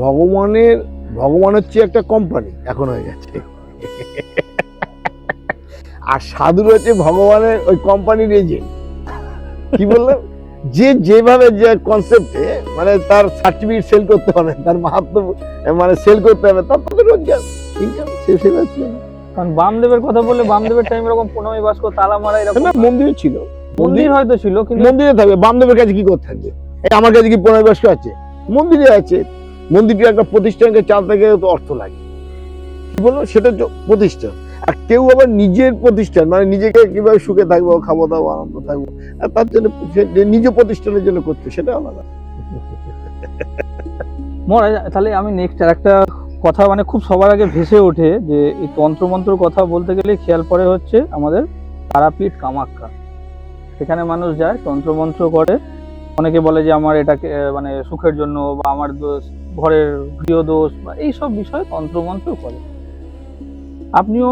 ভগবানের ভগবান হচ্ছে একটা কোম্পানি এখন হয়ে গেছে। আর সাধুর হচ্ছে ভগবানের ওই কোম্পানির এজেন্ট কি বললাম? যে যেভাবে যে কনসেপ্টে মানে তার সার্টিফিকেট সেল করতে হবে তার মাহাত্ম মানে সেল করতে হবে তার তাদের রোজগার ইনকাম সে সেবা ছিল কারণ বামদেবের কথা বললে বামদেবের টাইম এরকম প্রণামী বাস্ক তালা মারা এরকম মন্দিরে ছিল। মন্দির হয়তো ছিল কিন্তু মন্দিরে থাকবে বামদেবের কাছে কি করতে থাকবে? আমার কাছে কি পনেরো বয়স্ক আছে মন্দিরে আছে মন্দিরটি একটা প্রতিষ্ঠানকে চালাতে গেলে তো অর্থ লাগে। কি বলব সেটা প্রতিষ্ঠান। আর কেউ আবার নিজের প্রতিষ্ঠান মানে নিজেকে কীভাবে সুখে থাকব, খাব, দাবো, আনন্দ থাকব, আর তার জন্য নিজ প্রতিষ্ঠানের জন্য করছে, সেটা আলাদা। মহারাজ, তাহলে আমি নেক্সট আর একটা কথা মানে খুব সবার আগে ভেসে ওঠে যে, এই তন্ত্রমন্ত্র কথা বলতে গেলে খেয়াল পড়ে হচ্ছে আমাদের তারাপীঠ কামাখ্যা সেখানে মানুষ যায়, তন্ত্রমন্ত্র করে। অনেকে বলে যে, আমার এটাকে মানে সুখের জন্য বা আমার ঘরের গৃহদোষ বা এইসব বিষয়ে তন্ত্রমন্ত্র করে। আপনিও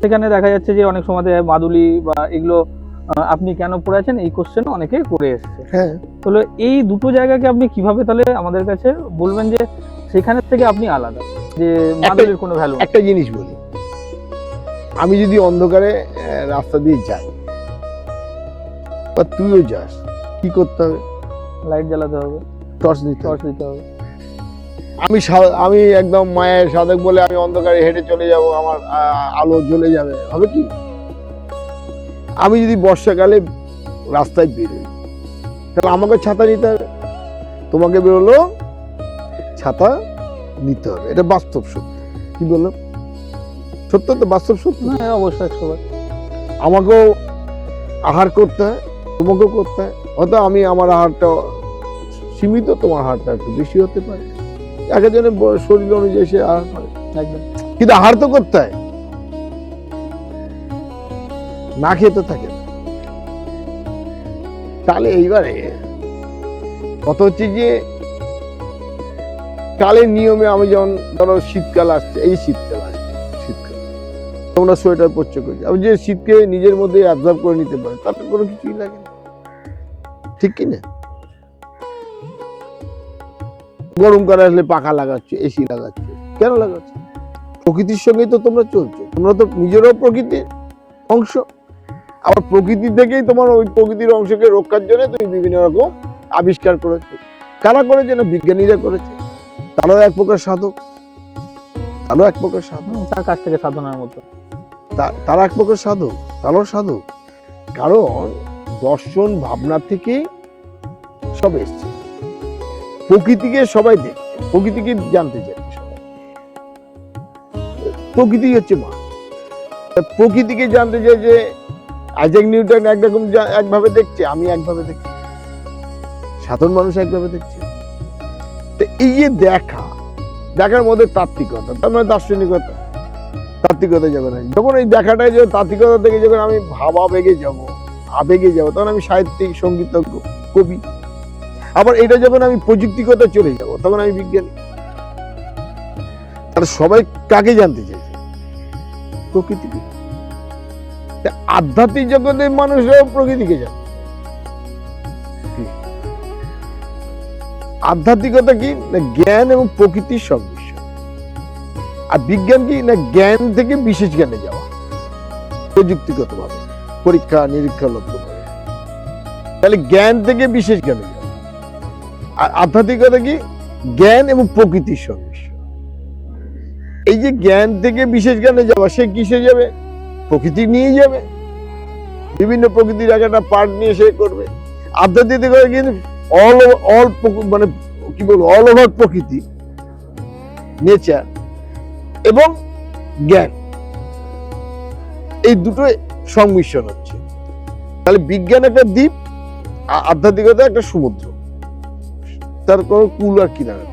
সেখানে দেখা যাচ্ছে যে অনেক সময় মাদুলি বা এগুলো আপনি কেন পড়েছেন এই কোশ্চেন অনেকে করে এসছে। হ্যাঁ। তাহলে এই দুটো জায়গাকে আপনি কীভাবে তাহলে আমাদের কাছে বলবেন যে সেখানের থেকে আপনি আলাদা যে মাদুলির কোনো ভ্যালু একটা জিনিস বলি। আমি যদি অন্ধকারে রাস্তা দিয়ে যাই বা তুইও যাস কি করতে হবে? লাইট জ্বালাতে হবে। টর্চ দিতে হবে। টর্চ দিতে হবে। আমি আমি একদম মায়ের সাধক বলে আমি অন্ধকারে হেঁটে চলে যাব আমার আলো জ্বলে যাবে। হবে কি? আমি যদি বর্ষাকালে রাস্তায় বেরোই তাহলে আমাকে ছাতা নিতে হবে। তোমাকে বেরোলো ছাতা নিতে হবে। এটা বাস্তব সত্য। কি বললাম? সত্য তো বাস্তব সত্য? না অবশ্যই বার আমাকেও আহার করতে হয় তোমাকেও করতে হয়। হয়তো আমি আমার আহারটা সীমিত তোমার আহারটা একটু বেশি হতে পারে। এক একজনের শরীর অনুযায়ী সে আহার করে। একদম। কিন্তু আহার তো করতে হয়। না খেয়ে তো থাকে না। তাহলে এইবারে কত হচ্ছে যে কালের নিয়মে আমি যেমন ধরো শীতকাল আসছে এই শীতকাল আসছে শীতকাল। তোমরা সোয়েটার পরছো করছ আমি যে শীতকে নিজের মধ্যে অ্যাবজর্ব করে নিতে পারে তাতে কোনো কিছুই লাগে না। ঠিক কি না? গরমকালে আসলে পাখা লাগাচ্ছে এসি লাগাচ্ছে। কেন লাগাচ্ছে? প্রকৃতির সঙ্গেই তো তোমরা চলছো। তোমরা তো নিজেরাও প্রকৃতির অংশ। আবার প্রকৃতি থেকেই তোমার ওই প্রকৃতির অংশকে রক্ষার জন্য তুমি বিভিন্ন রকম আবিষ্কার করেছ। কারা করেছে না বিজ্ঞানীরা করেছে? তারাও এক প্রকার সাধক। তারাও এক প্রকার সাধক। তার কাছ থেকে সাধনার মতো। তারা এক প্রকার সাধক তারাও সাধক। কারণ দর্শন ভাবনা থেকে সব এসছে। প্রকৃতিকে সবাই দেখছে, প্রকৃতিকে জানতে চাইছে সবাই। প্রকৃতি হচ্ছে মা। প্রকৃতিকে জানতে চাই যে আইজাক নিউটন একরকম একভাবে দেখছে, আমি একভাবে দেখছি। সাধারণ মানুষ একভাবে দেখছে। এই যে দেখা, দেখার মধ্যে তাত্ত্বিকতা, তার মানে দার্শনিকতা। তাত্ত্বিকতা যাবে না যখন এই দেখাটাই যে তাত্ত্বিকতা থেকে যখন আমি ভাব আবেগে যাব আবেগে যাব, তখন আমি সাহিত্যিক সঙ্গীতজ্ঞ কবি আবার এটা যখন আমি প্রযুক্তিগত চলে যাব, তখন আমি বিজ্ঞানী। তাহলে সবাই কাকে জানতে চাইছে? প্রকৃতিকে। আধ্যাত্মিক জগতের মানুষরাও প্রকৃতিকে জানে। আধ্যাত্মিকতা কি? না জ্ঞান এবং প্রকৃতির সংমিশ্রণ। আর বিজ্ঞান কি? না জ্ঞান থেকে বিশেষ জ্ঞানে যাওয়া। প্রযুক্তিগত ভাবে পরীক্ষা, নিরীক্ষা লক্ষ্য করে। তাহলে জ্ঞান থেকে বিশেষ জ্ঞানে যাওয়া। আধ্যাত্মিকতা কি? জ্ঞান এবং প্রকৃতির সংমিশ্রণ এই যে জ্ঞান থেকে বিশেষ জ্ঞানে যাওয়া, সে কিসে যাবে? প্রকৃতি নিয়ে যাবে। বিভিন্ন প্রকৃতির এক একটা পার্ট নিয়ে সে করবে। আধ্যাত্মিকতা কিন্তু অল অল মানে কি বলব অল ওভার প্রকৃতি নেচার এবং জ্ঞান। এই দুটো সংমিশ্রণ হচ্ছে। তাহলে বিজ্ঞান একটা দ্বীপ আর আধ্যাত্মিকতা একটা সমুদ্র। তার কোনো কুল আর কিনারা।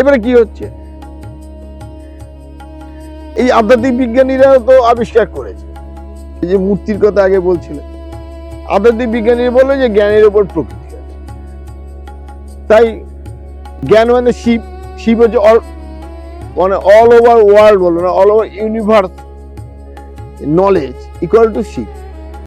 এবারে কি হচ্ছে? এই আধ্যাত্মিক বিজ্ঞানীরা তো আবিষ্কার করেছে। এই যে মূর্তির কথা আগে বলছিলেন। আধ্যাত্মিক বিজ্ঞানীরা বলল যে জ্ঞানের উপর প্রকৃতি আছে। তাই জ্ঞান মানে শিব। শিব হচ্ছে মানে অল ওভার ওয়ার্ল্ড বলব না all over universe knowledge equal to Shiv.